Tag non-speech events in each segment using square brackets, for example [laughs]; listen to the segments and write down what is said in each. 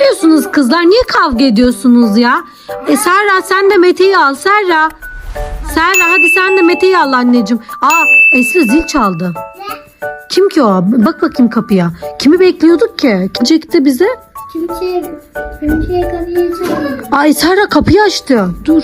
yapıyorsunuz kızlar? Niye kavga ediyorsunuz ya? E Serra sen de Mete'yi al Serra. Serra hadi sen de Mete'yi al anneciğim. Aa Esra zil çaldı. Kim ki o? Bak bakayım kapıya. Kimi bekliyorduk ki? Kim çekti bize? Kimse, kimseye kapıyı çalmadı. Ay Serra kapıyı açtı. Dur.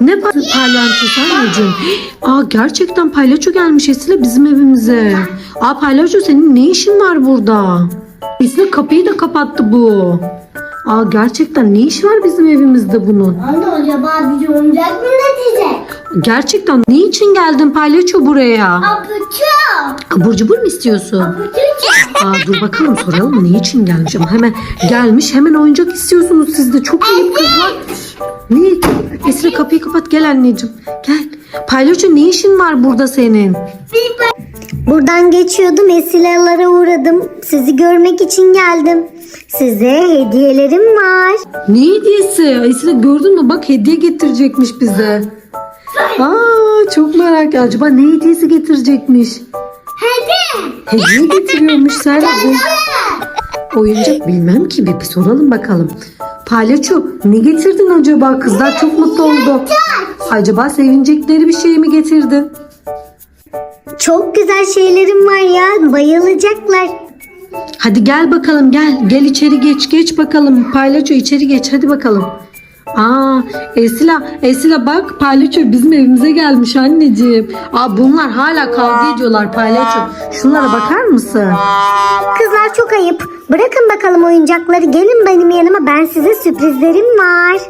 Ne pa- palyaçosu anneciğim? Aa gerçekten palyaço gelmiş Esra bizim evimize. Aa palyaço senin ne işin var burada? Esra kapıyı da kapattı bu. Aa gerçekten ne iş var bizim evimizde bunun? Anne acaba bizi oyuncak mı üretecek? Gerçekten ne için geldin palyaço buraya? Apuçu. Abur cubur mu istiyorsun? Apuçu. Aa dur bakalım soralım ne için gelmiş ama hemen gelmiş hemen oyuncak istiyorsunuz siz de çok ayıp kızlar. Ne? Esra kapıyı kapat gel anneciğim gel. Palyaço ne işin var burada senin? Buradan geçiyordum esilalara uğradım. Sizi görmek için geldim. Size hediyelerim var. Ne hediyesi? Esra gördün mü bak hediye getirecekmiş bize. Aa çok merak acaba ne hediyesi getirecekmiş? Hadi. Hediye [laughs] getiriyormuş Serra. Oyuncak bilmem ki bir, bir soralım bakalım. Palyaço ne getirdin acaba? Kızlar çok mutlu oldu. Acaba sevinecekleri bir şey mi getirdin? Çok güzel şeylerim var ya. Bayılacaklar. Hadi gel bakalım gel. Gel içeri geç geç bakalım. Palyaço içeri geç hadi bakalım. Aa Esila Esila bak palyaço bizim evimize gelmiş anneciğim. Aa bunlar hala kavga ediyorlar palyaço. Şunlara bakar mısın? Kızlar çok ayıp. Bırakın bakalım oyuncakları. Gelin benim yanıma. Ben size sürprizlerim var.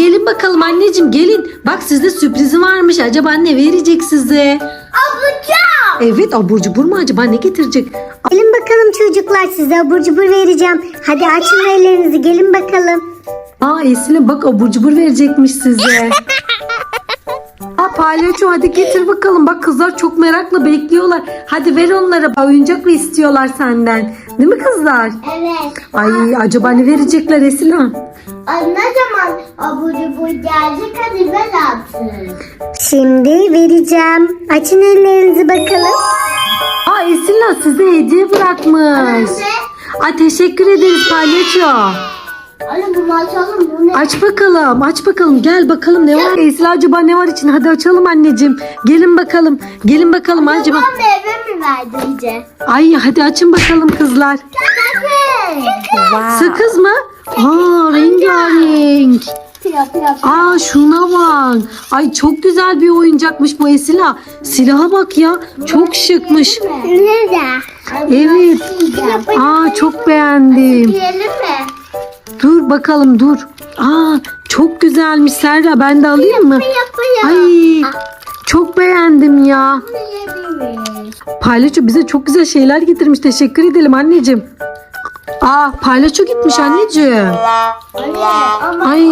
Gelin bakalım anneciğim gelin. Bak sizde sürprizi varmış. Acaba ne verecek size? Apuçu. Evet abur cubur mu acaba ne getirecek? Gelin bakalım çocuklar. Size abur cubur vereceğim. Hadi açın ellerinizi. Gelin bakalım. Aa Esin'e bak abur cubur verecekmiş size. [laughs] Aa palyaço hadi getir bakalım. Bak kızlar çok merakla bekliyorlar. Hadi ver onlara oyuncak mı istiyorlar senden? Değil mi kızlar? Evet. Ay acaba ne verecekler Esila? Ay ne zaman abucu bu gelecek hadi ver artık. Şimdi vereceğim. Açın ellerinizi bakalım. Aa Esila size hediye bırakmış. Ay teşekkür ederiz palyaço. Anne bunu açalım bu ne? Aç bakalım, aç bakalım. Gel bakalım ne var? Esra acaba ne var için? Hadi açalım anneciğim. Gelin bakalım. Gelin bakalım acaba. Babam meyve mi verdi? Ay hadi açın bakalım kızlar. Sakın. Sakız mı? Aa rengarenk. Pira pira. Aa şuna bak. Ay çok güzel bir oyuncakmış bu Esila. Silaha bak ya. Çok şıkmış. Evet. Aa çok beğendim. Dur bakalım dur. Aa çok güzelmiş Serra. Ben de alayım mı? Ay çok beğendim ya. Palyaço bize çok güzel şeyler getirmiş. Teşekkür edelim anneciğim. Aa palyaço gitmiş anneciğim. Anne ama Ay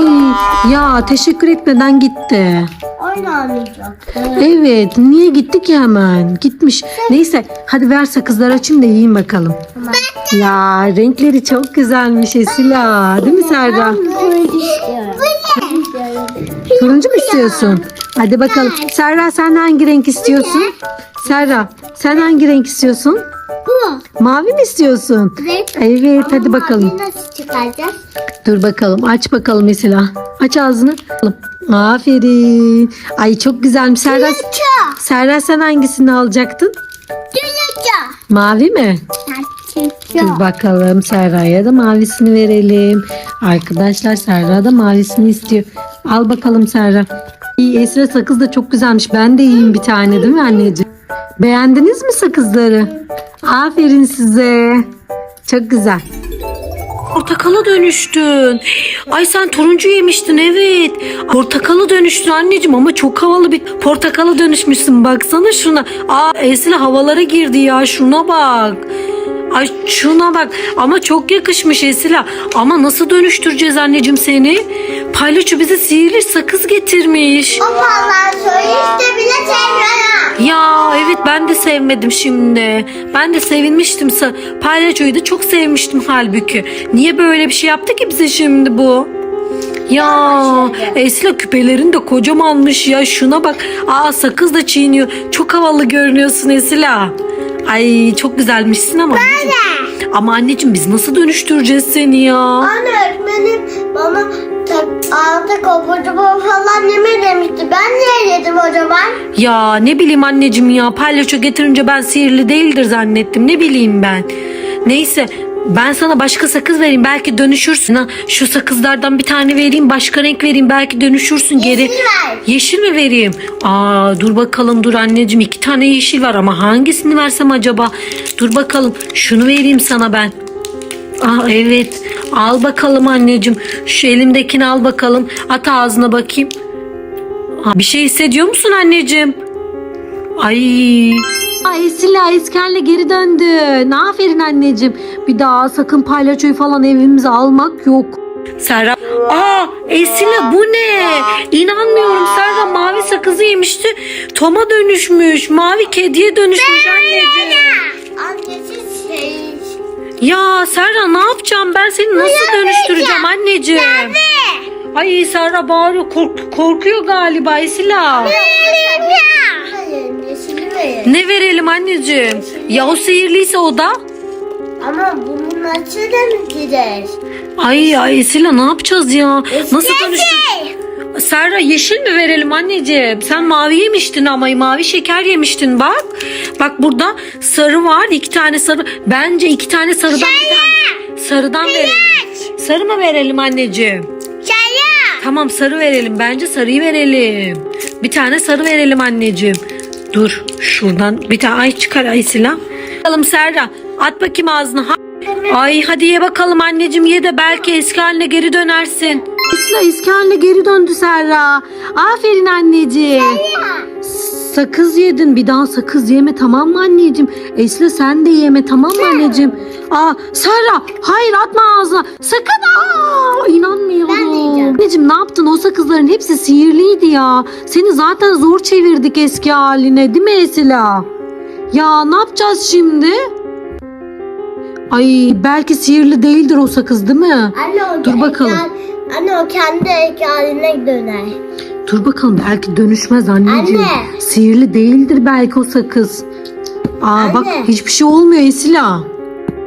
ya teşekkür etmeden gitti. oynamayacak. Evet niye gitti ki hemen? Gitmiş. Neyse hadi ver sakızları açayım da yiyeyim bakalım. Ya renkleri çok güzelmiş Esila. Değil mi istiyorum. Bu ne? Turuncu mu istiyorsun? Hadi bakalım. Serra sen hangi renk istiyorsun? Serra sen hangi renk istiyorsun? Mavi mi istiyorsun? Evet. Evet hadi Ama bakalım. maviyi Nasıl çıkaracağız? Dur bakalım aç bakalım mesela. Aç ağzını. Aferin. Ay çok güzelmiş. Serra, Turuncu. Serra sen hangisini alacaktın? Turuncu. Mavi mi? Dur bakalım Serra'ya da mavisini verelim. Arkadaşlar Serra da mavisini istiyor. Al bakalım Serra. İyi Esra sakız da çok güzelmiş. Ben de yiyeyim bir tane değil mi anneciğim? Beğendiniz mi sakızları? Aferin size. Çok güzel. Portakala dönüştün. Ay sen turuncu yemiştin evet. Portakala dönüştün anneciğim ama çok havalı bir portakala dönüşmüşsün. Baksana şuna. Aa Esra havalara girdi ya şuna bak. Ay şuna bak ama çok yakışmış Esila. Ama nasıl dönüştüreceğiz anneciğim seni? Palyaço bize sihirli sakız getirmiş. O vallahi söyle işte bile sevmiyorum. Ya ben de sevmedim şimdi. Ben de sevinmiştim. Palyaçoyu da çok sevmiştim halbuki. Niye böyle bir şey yaptı ki bize şimdi bu? Ya Esla küpelerin de kocamanmış ya şuna bak. Aa sakız da çiğniyor. Çok havalı görünüyorsun Esla. Ay çok güzelmişsin ama. anneciğim. Ama anneciğim biz nasıl dönüştüreceğiz seni ya? Anne öğretmenim bana abur cubur falan yeme demişti. Ben niye yedim o zaman? Ya ne bileyim anneciğim ya palyaço getirince ben sihirli değildir zannettim ne bileyim ben. Neyse ben sana başka sakız vereyim belki dönüşürsün ha. Şu sakızlardan bir tane vereyim başka renk vereyim belki dönüşürsün geri. Yeşil ver. Yeşil mi vereyim? Aa dur bakalım dur anneciğim iki tane yeşil var ama hangisini versem acaba? Dur bakalım şunu vereyim sana ben. Aa evet al bakalım anneciğim şu elimdekini al bakalım at ağzına bakayım. Aa, bir şey hissediyor musun anneciğim? Ay. Ay Esila Esker'le geri döndün. Aferin anneciğim. Bir daha sakın palyaçoyu falan evimize almak yok. Serra. Aa Esila bu ne? İnanmıyorum Serra mavi sakızı yemişti. Tom'a dönüşmüş. Mavi kediye dönüşmüş anneciğim. Annesi. Ya Serra ne yapacağım ben seni nasıl dönüştüreceğim anneciğim? Ay Serra bağırıyor kork- korkuyor galiba Esila. Ne verelim anneciğim? Ya o sihirliyse o da? Ama bunun açı da mı gider? Ay ay Esila ne yapacağız ya? Nasıl dönüştür? Serra yeşil mi verelim anneciğim? Sen mavi yemiştin ama mavi şeker yemiştin bak. Bak burada sarı var iki tane sarı. Bence iki tane sarıdan bir tane. Sarıdan verelim. Sarı mı verelim anneciğim? Çaya. Tamam sarı verelim. Bence sarıyı verelim. Bir tane sarı verelim anneciğim. Dur şuradan bir tane ay çıkar ay silah. Bakalım Serra at bakayım ağzına. Ay hadi ye bakalım anneciğim ye de belki eski haline geri dönersin. Esra eski haline geri döndü Serra. Aferin anneciğim. Sakız yedin bir daha sakız yeme tamam mı anneciğim? Esra sen de yeme tamam mı anneciğim? Aa Serra hayır atma ağzına sakın aa inanmıyorum. Ben yiyeceğim. Anneciğim ne yaptın o sakızların hepsi sihirliydi ya. Seni zaten zor çevirdik eski haline değil mi Esila? Ya ne yapacağız şimdi? Ay belki sihirli değildir o sakız değil mi? Anne o Dur bakalım. Anne o kendi ek haline döner. Dur bakalım belki dönüşmez anneciğim. Anne. Sihirli değildir belki o sakız. Aa bak Anne. hiçbir şey olmuyor Esila.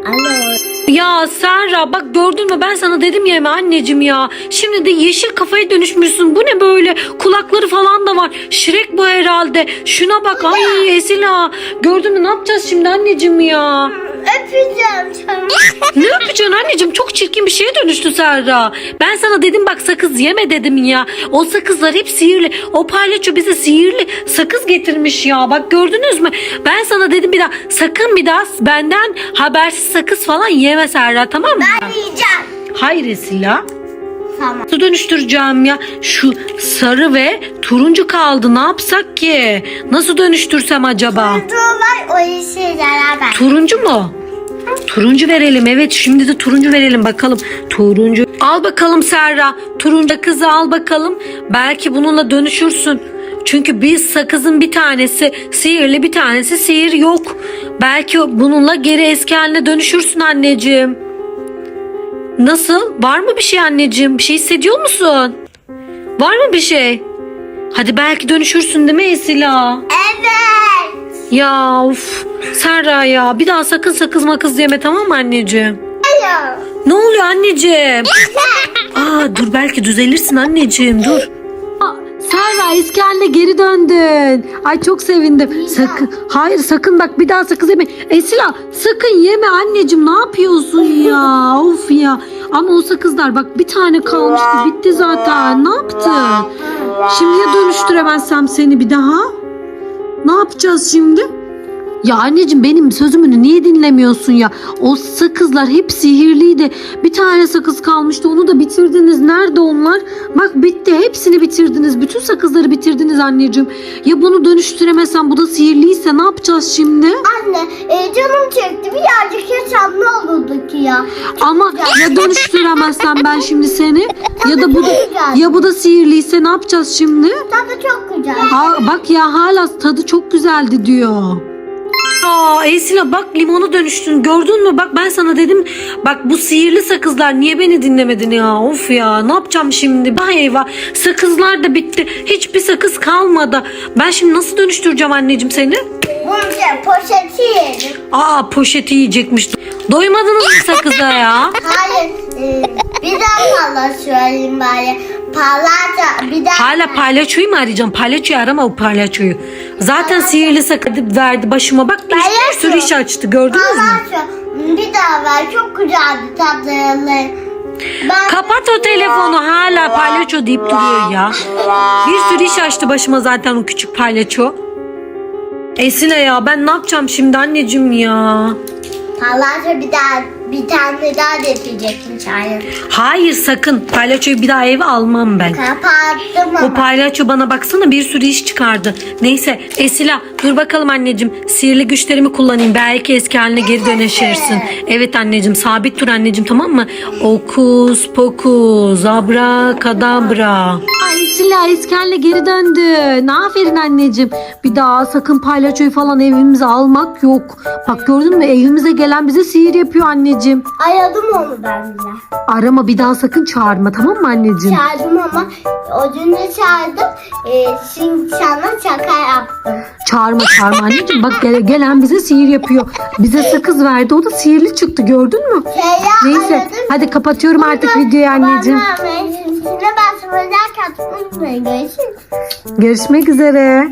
Anne Ya Serra bak gördün mü ben sana dedim ya anneciğim ya. Şimdi de yeşil kafaya dönüşmüşsün. Bu ne böyle? Kulakları falan da var. Şirek bu herhalde. Şuna bak ay Esila. Gördün mü ne yapacağız şimdi anneciğim ya? Öpeceğim sana. [laughs] Ne yapacaksın anneciğim? Çok çirkin bir şeye dönüştü Serra. Ben sana dedim bak sakız yeme dedim ya. O sakızlar hep sihirli. O palyaço bize sihirli sakız getirmiş ya. Bak gördünüz mü? Ben sana dedim bir daha sakın bir daha benden habersiz sakız falan yeme Serra tamam mı? Ben yiyeceğim. Hayır Esila. Tamam. Nasıl dönüştüreceğim ya? Şu sarı ve turuncu kaldı. Ne yapsak ki? Nasıl dönüştürsem acaba? Dur var o işe beraber. Turuncu mu? Turuncu verelim evet şimdi de turuncu verelim bakalım. Turuncu. Al bakalım Serra. Turuncu kızı al bakalım. Belki bununla dönüşürsün. Çünkü biz sakızın bir tanesi sihirli bir tanesi sihir yok. Belki bununla geri eski haline dönüşürsün anneciğim. Nasıl? Var mı bir şey anneciğim? Bir şey hissediyor musun? Var mı bir şey? Hadi belki dönüşürsün değil mi Esila? Evet. Ya of Serra ya bir daha sakın sakız makız yeme tamam mı anneciğim? Hayır. Ne oluyor anneciğim? Aa dur belki düzelirsin anneciğim dur. Serra eski haline geri döndün. Ay çok sevindim. Sakın, hayır sakın bak bir daha sakız yeme. Esila sakın yeme anneciğim ne yapıyorsun [laughs] ya? Of ya. Ama o sakızlar bak bir tane kalmıştı bitti zaten. Ne yaptın? Şimdi ya dönüştüremezsem seni bir daha? Ne yapacağız şimdi? Ya anneciğim benim sözümü niye dinlemiyorsun ya? O sakızlar hep sihirliydi. Bir tane sakız kalmıştı onu da bitirdiniz. Nerede onlar? Bak bitti hepsini bitirdiniz. Bütün sakızları bitirdiniz anneciğim. Ya bunu dönüştüremezsen bu da sihirliyse ne yapacağız şimdi? Anne e, canım çekti. Birazcık yaşam ne olurdu ki ya? Ama ya dönüştüremezsem ben şimdi seni [laughs] ya da bu da ya bu da sihirliyse ne yapacağız şimdi? Tadı çok güzel. Aa, bak ya hala tadı çok güzeldi diyor. Aa Esila bak limonu dönüştün gördün mü? Bak ben sana dedim bak bu sihirli sakızlar niye beni dinlemedin ya? Of ya ne yapacağım şimdi? Bah eyvah sakızlar da bitti. Hiçbir sakız kalmadı. Ben şimdi nasıl dönüştüreceğim anneciğim seni? Bunca poşeti yedim. Aa poşeti yiyecekmiş. Doymadınız mı sakıza söyleyeyim bari. Palata bir daha. Hala palyaçoyu mu arayacağım? Palyaçoyu arama o palyaçoyu. Zaten sihirli sakız verdi başıma. Bak bir, bir sürü iş açtı gördünüz mü? Palata bir daha ver. Çok güzeldi tatlıları. Ben Kapat o telefonu hala palyaço deyip duruyor ya. Bir sürü iş açtı başıma zaten o küçük palyaço. Esile ya ben ne yapacağım şimdi anneciğim ya? Palata bir daha bir tane daha getirecekmiş hayır. Hayır sakın palyaçoyu bir daha eve almam ben. Kapattım O ama. palyaço bana baksana bir sürü iş çıkardı. Neyse Esila dur bakalım anneciğim. Sihirli güçlerimi kullanayım. Belki eski haline geri dönüşürsün. Evet anneciğim sabit dur anneciğim tamam mı? Okus pokus abrakadabra. Ay Esila eski haline geri döndün. Aferin anneciğim. Bir daha sakın palyaçoyu falan evimize almak yok. Bak gördün mü evimize gelen bize sihir yapıyor anneciğim. Aradım onu ben bile. Arama bir daha sakın çağırma tamam mı anneciğim? Çağırdım ama o gün de çağırdım. E, şimdi sana şaka yaptım. Çağırma çağırma anneciğim. Bak gele- gelen bize sihir yapıyor. Bize sakız verdi. O da sihirli çıktı gördün mü? Şeyi Neyse aradım. hadi kapatıyorum artık videoyu anneciğim. Bana mevsimsine. Görüşürüz. Görüşmek üzere.